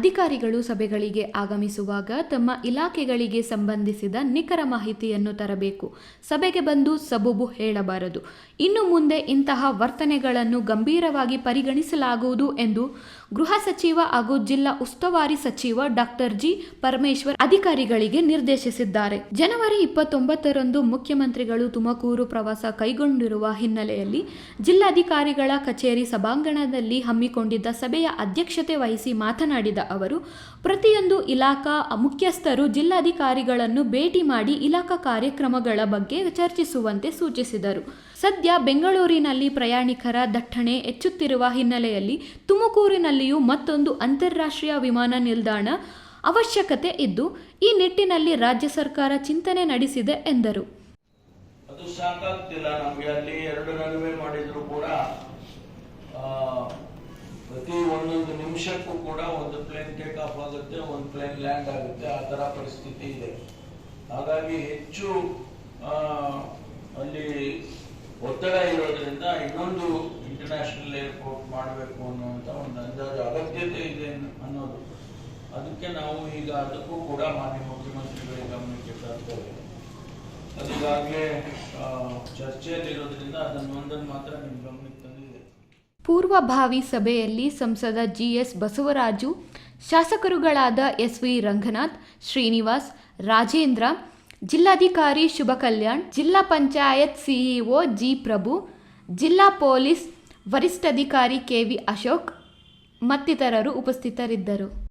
ಅಧಿಕಾರಿಗಳು ಸಭೆಗಳಿಗೆ ಆಗಮಿಸುವಾಗ ತಮ್ಮ ಇಲಾಖೆಗಳಿಗೆ ಸಂಬಂಧಿಸಿದ ನಿಖರ ಮಾಹಿತಿಯನ್ನು ತರಬೇಕು. ಸಭೆಗೆ ಬಂದು ಸಬೂಬು ಹೇಳಬಾರದು. ಇನ್ನು ಮುಂದೆ ಇಂತಹ ವರ್ತನೆಗಳನ್ನು ಗಂಭೀರವಾಗಿ ಪರಿಗಣಿಸಲಾಗುವುದು ಎಂದು ಗೃಹ ಸಚಿವ ಹಾಗೂ ಜಿಲ್ಲಾ ಉಸ್ತುವಾರಿ ಸಚಿವ ಡಾಕ್ಟರ್ ಜಿ. ಪರಮೇಶ್ವರ್ ಅಧಿಕಾರಿಗಳಿಗೆ ನಿರ್ದೇಶಿಸಿದ್ದಾರೆ. ಜನವರಿ ಇಪ್ಪತ್ತೊಂಬತ್ತರಂದು ಮುಖ್ಯಮಂತ್ರಿಗಳು ತುಮಕೂರು ಪ್ರವಾಸ ಕೈಗೊಂಡಿರುವ ಹಿನ್ನೆಲೆಯಲ್ಲಿ ಜಿಲ್ಲಾಧಿಕಾರಿಗಳ ಕಚೇರಿ ಸಭಾಂಗಣದಲ್ಲಿ ಹಮ್ಮಿಕೊಂಡಿದ್ದ ಸಭೆಯ ಅಧ್ಯಕ್ಷತೆ ವಹಿಸಿ ಮಾತನಾಡಿದ ಅವರು, ಪ್ರತಿಯೊಂದು ಇಲಾಖಾ ಮುಖ್ಯಸ್ಥರು ಜಿಲ್ಲಾಧಿಕಾರಿಗಳನ್ನು ಭೇಟಿ ಮಾಡಿ ಇಲಾಖಾ ಕಾರ್ಯಕ್ರಮಗಳ ಬಗ್ಗೆ ಚರ್ಚಿಸುವಂತೆ ಸೂಚಿಸಿದರು. ಸದ್ಯ ಬೆಂಗಳೂರಿನಲ್ಲಿ ಪ್ರಯಾಣಿಕರ ದಟ್ಟಣೆ ಹೆಚ್ಚುತ್ತಿರುವ ಹಿನ್ನೆಲೆಯಲ್ಲಿ ತುಮಕೂರಿನಲ್ಲಿಯೂ ಮತ್ತೊಂದು ಅಂತಾರಾಷ್ಟ್ರೀಯ ವಿಮಾನ ನಿಲ್ದಾಣ ಅವಶ್ಯಕತೆ ಇದ್ದು, ಈ ನಿಟ್ಟಿನಲ್ಲಿ ರಾಜ್ಯ ಸರ್ಕಾರ ಚಿಂತನೆ ನಡೆಸಿದೆ ಎಂದರು. ಅದು ಸಾಕಾಗ್ತಿಲ್ಲ ನಮಗೆ ಅಲ್ಲಿ ಎರಡು ರನ್ವೇ ಮಾಡಿದ್ರು ಕೂಡ ನಿಮಿಷಕ್ಕೂ ಕೂಡ ಒಂದು ಪ್ಲೇನ್ ಟೇಕ್ ಆಫ್ ಆಗುತ್ತೆ, ಒಂದು ಪ್ಲೇನ್ ಲ್ಯಾಂಡ್ ಆಗುತ್ತೆ, ಆ ತರ ಪರಿಸ್ಥಿತಿ ಇದೆ. ಹಾಗಾಗಿ ಹೆಚ್ಚು ಅಲ್ಲಿ ಒತ್ತಡ ಇರೋದ್ರಿಂದ ಇನ್ನೊಂದು ಇಂಟರ್ನ್ಯಾಷನಲ್ ಏರ್ಪೋರ್ಟ್ ಮಾಡಬೇಕು ಅನ್ನುವಂತ ಒಂದು ಅಂದಾಜು ಅಗತ್ಯತೆ ಇದೆ ಅನ್ನೋದು. ಅದಕ್ಕೆ ನಾವು ಈಗ ಅದಕ್ಕೂ ಕೂಡ ಮಾನ್ಯ ಮುಖ್ಯಮಂತ್ರಿಗಳಿಗೆ ಗಮನಕ್ಕೆ ತರ್ತೇವೆ ಅದೀಗಾಗಲೇ ಚರ್ಚೆಯಲ್ಲಿರೋದ್ರಿಂದ ಅದನ್ನು ಒಂದನ್ನು ಮಾತ್ರ ನಿಮ್ಮ ಗಮನಕ್ಕೆ ತಂದಿದೆ ಪೂರ್ವಭಾವಿ ಸಭೆಯಲ್ಲಿ ಸಂಸದ ಜಿಎಸ್ ಬಸವರಾಜು, ಶಾಸಕರುಗಳಾದ ಎಸ್ ವಿ ರಂಗನಾಥ್, ಶ್ರೀನಿವಾಸ್, ರಾಜೇಂದ್ರ, ಜಿಲ್ಲಾಧಿಕಾರಿ ಶುಭ ಕಲ್ಯಾಣ್ ಜಿಲ್ಲಾ ಪಂಚಾಯತ್ ಸಿಇಒ ಜಿ ಪ್ರಭು, ಜಿಲ್ಲಾ ಪೊಲೀಸ್ ವರಿಷ್ಠಾಧಿಕಾರಿ ಕೆವಿ ಅಶೋಕ್ ಮತ್ತಿತರರು ಉಪಸ್ಥಿತರಿದ್ದರು.